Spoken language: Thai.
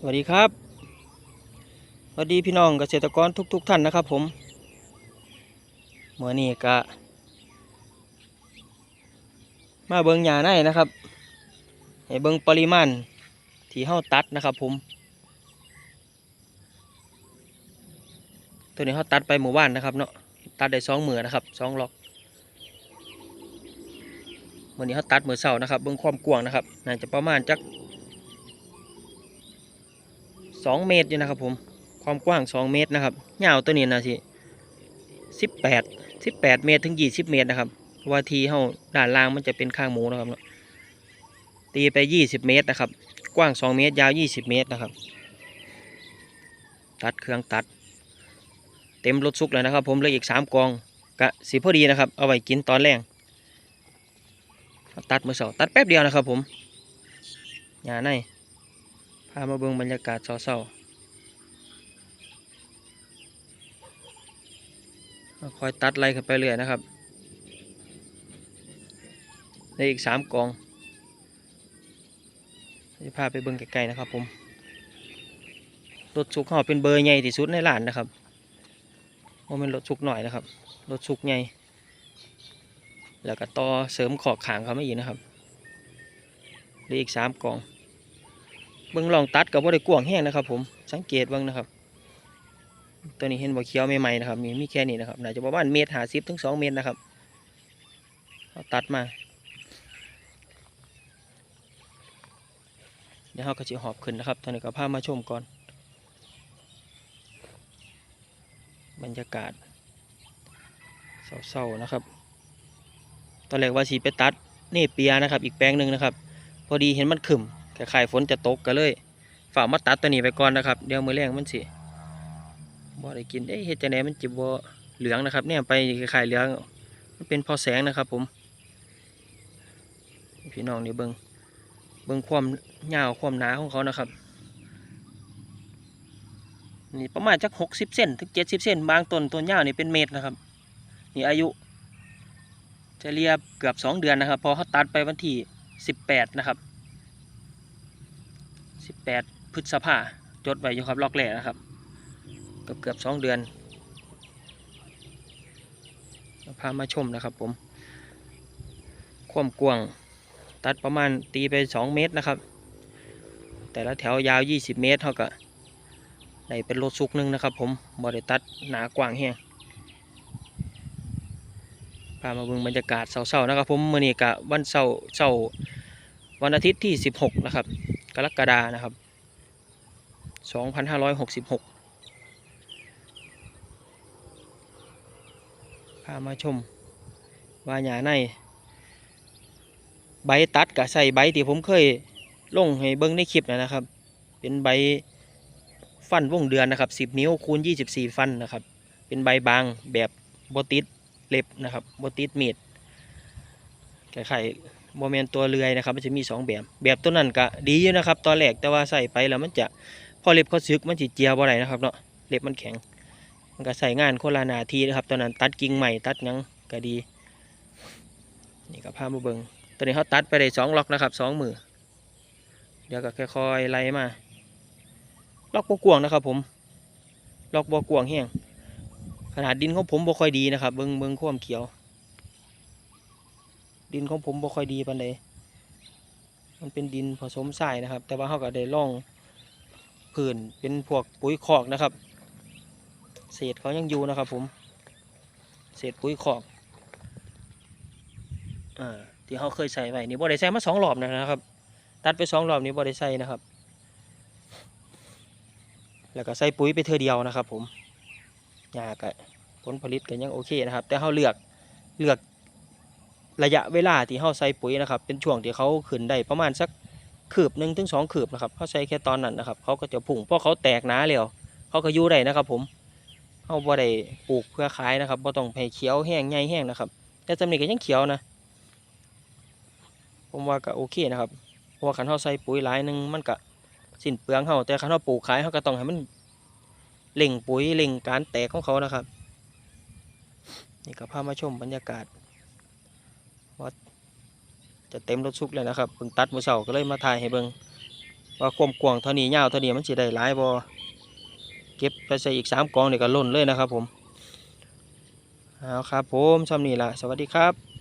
สวัสดีครับสวัสดีพี่น้องเกษตรกรทุกๆท่านนะครับ ผมเมื่อนี้ก็มาเบิงหญ้าในนะครับให้เบิงปริมาณที่เฮาตัดนะครับ ผม ตัวนี้เฮาตัดไปหมู่บ้านนะครับเนาะตัดได้สองมือนะครับสองล็อกเมื่อนี้เฮาตัดมือเสานะครับเบิงความกว้างนะครับน่าจะประมาณจัก สองเมตรอยู่นะครับผมความกว้างสองเมตรนะครับยาวตัวนี้นะสิสิบแปดสิบแปดเมตรถึงยี่สิบเมตรนะครับว่าทีเฮาด้านล่างมันจะเป็นข้างหมูนะครับเนาะตีไปยี่สิบเมตรนะครับ กว้างสองเมตร ยาวยี่สิบเมตรนะครับ ตัดเครื่องตัด เต็มรถซุกเลยนะครับ ผมเหลืออีกสามกองกะสีพอดีนะครับ เอาไว้กินตอนแรงตัดมือเสาตัดแป๊บเดียวนะครับผมอย่าในามาเบิ่งบรรยากาศเศร้าๆคอยตัดไล่ขึ้นไปเรื่อยนะครับ ในอีกสามกองจะพาไปเบิ่งไกลๆนะครับผมรถสุกห่อเป็นเบอร์ใหญ่ที่สุดในร้านนะครับว่าเป็นรถสุกหน่อยนะครับรถสุกใหญ่แล้วก็ต่อเสริมขอบขางเขาไม่อีกนะครับเหลืออีกสามกอง บิ่งลองตัดกับว่าได้กวางแห้งนะครับ ผมสังเกตบิ่งนะครับ ตัวนี้เห็นบ่เขียวใหม่ๆนะครับมีมีแค่นี้นะครับน่าจะประมาณเมตรหาสิบถึงสองเมตรนะครับเอาตัดมา เดี๋ยวเราก็จะหอบขึ้นนะครับตอนนี้ก็พามาชมก่อน บรรยากาศเศร้าๆนะครับ ตอนแรกว่าสีไปตัดนี่เปียนะครับ อีกแปลงหนึ่งนะครับ พอดีเห็นมันขึ้น คล้ายๆฝนจะตกก็เลยฝ่ามาตัดตัวนี้ไปก่อนนะครับ เดี๋ยวมือแรงมันสิบ่ได้กินเอ้ยเฮ็ดจังไดมันจิบ่เหลืองนะครับ เนี่ยไปคล้ายๆเหลือง มันเป็นพอแสงนะครับ ผม พี่น้องนี่เบิ่งเบิ่งความยาวความหนาของเขานะครับนี่ประมาณจักหกสิบเซนถึงเจ็ดสิบเซนบางต้นต้นยาวนี่เป็นเมตรนะครับ นี่อายุจะเรียบเกือบสองเดือนนะครับ พอเขาตัดไปวันที่สิบแปดนะครับ สิบแปดพฤษภาจดไว้อยู่ครับล็อกแรกนะครับเกือบเกือบสองเดือนพามาชมนะครับ ผมความกว้างตัดประมาณตีไปสองเมตรนะครับ แต่ละแถวยาวยี่สิบเมตรเท่ากับได้เป็นรถซุกหนึงนะครับ ผมบริตัดหนากว้างแห้งพามาเบิ่งบรรยากาศเศร้าๆนะครับ ผมมื่อนี้กะวันเสาร์เสาร์ วันอาทิตย์ที่สิบหกนะครับ กรกฎานะครับ 2566 พามาชมวาหญ้าใน ใบตัดกับใส่ใบที่ผมเคยลงให้เบิ้งในคลิปนะครับ เป็นใบฟันวงเดือนนะครับ 10 นิ้วคูณ 24 ฟันนะครับ เป็นใบบางแบบบติดเล็บนะครับบติดมีดคล้ายๆ โมเมนตัวเรือยนะครับมันจะมีสองแบบ แบบตัวนั้นก็ดีอยู่นะครับตอนแรกแต่ว่าใส่ไปแล้วมันจะพอเล็บเขาซึกมันจะเจียบ่ได้นะครับเนาะเล็บมันแข็ง มันก็ใส่งานโคละหนาทีนะครับตอนนั้นตัดกิ่งใหม่ตัดยังก็ดี นี่ก็พามาเบิงตอนนี้เขาตัดไปได้สองล็อกนะครับสองมือเดี๋ยวก็ค่อยๆไล่มา ล็อกบกวงนะครับ ผม ล็อกบกวงแห้งขนาดดินของผมบ่ค่อยดีนะครับ เบิงเบิงความเขียว ดินของผมบ่ค่อยดีปานใดมันเป็นดินผสมทรายนะครับ แต่ว่าเขาก็ได้ล่องพื้นเป็นพวกปุ๋ยคอกนะครับ เศษเขายังอยู่นะครับผมเศษปุ๋ยคอกอ่าที่เขาเคยใส่ไว้นี่บ่ได้ใส่มาสองรอบนะครับ ตัดไปสองรอบนี้บ่ได้ใส่นะครับ แล้วก็ใส่ปุ๋ยไปเธอเดียวนะครับ ผมหญ้าก็ผลผลิตก็ยังโอเคนะครับ แต่เขาเลือกเลือก ระยะเวลาที่เขาใส่ปุ๋ยนะครับ เป็นช่วงที่เขาขึ้นได้ประมาณสักคืบหนึ่งถึงสองคืบนะครับเขาใส่แค่ตอนนั้นนะครับเขาก็จะพุ่งเพราะเขาแตกหนาแล้วเขาก็ยู่ได้นะครับผมเขาบ่ได้ปลูกเพื่อขายนะครับบ่ต้องให้เขียวแห้งใหญ่แห้งนะครับ แต่สำนี้ก็ยังเขียวนะผมว่าก็โอเคนะครับเพราะว่าคันเขาใส่ปุ๋ยหลายหนึ่งมันก็สิ้นเปลืองเขาแต่คันเขาปลูกขายเขาก็ต้องให้มันเล่งปุ๋ยเล่งการแตกของเขานะครับนี่ก็พามาชมบรรยากาศ ว่าจะเต็มรถซุกเลยนะครับเพิ่งตัดมือเสาก็เลยมาถ่ายให้เบิงว่าความกว้างเท่านี้ยาวเท่านี้มันจะได้หลายบอเก็บไปใส่อีกสามกองเดี๋ยวก็ล่นเลยนะครับผมเอาครับผมซ้ำนี่ละสวัสดีครับ